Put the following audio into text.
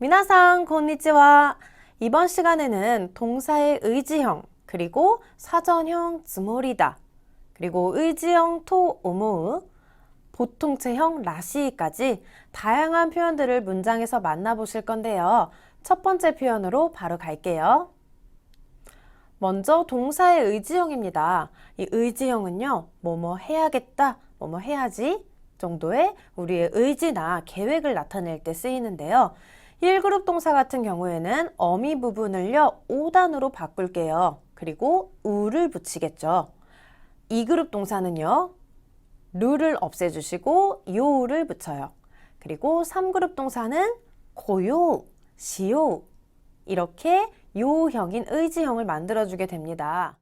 미나상 곤니치와 이번 시간에는 동사의 의지형 그리고 사전형 즈모리다 그리고 의지형 토 오모우 보통체형 라시까지 다양한 표현들을 문장에서 만나보실 건데요. 첫 번째 표현으로 바로 갈게요. 먼저 동사의 의지형입니다. 이 의지형은요, 뭐뭐 해야겠다, 뭐뭐 해야지 정도의 우리의 의지나 계획을 나타낼 때 쓰이는데요. 1그룹 동사 같은 경우에는 어미 부분을요, 5단으로 바꿀게요. 그리고 우를 붙이겠죠. 2그룹 동사는요, 루를 없애주시고 요를 붙여요. 그리고 3그룹 동사는 고요, 시요 이렇게 요형인 의지형을 만들어주게 됩니다.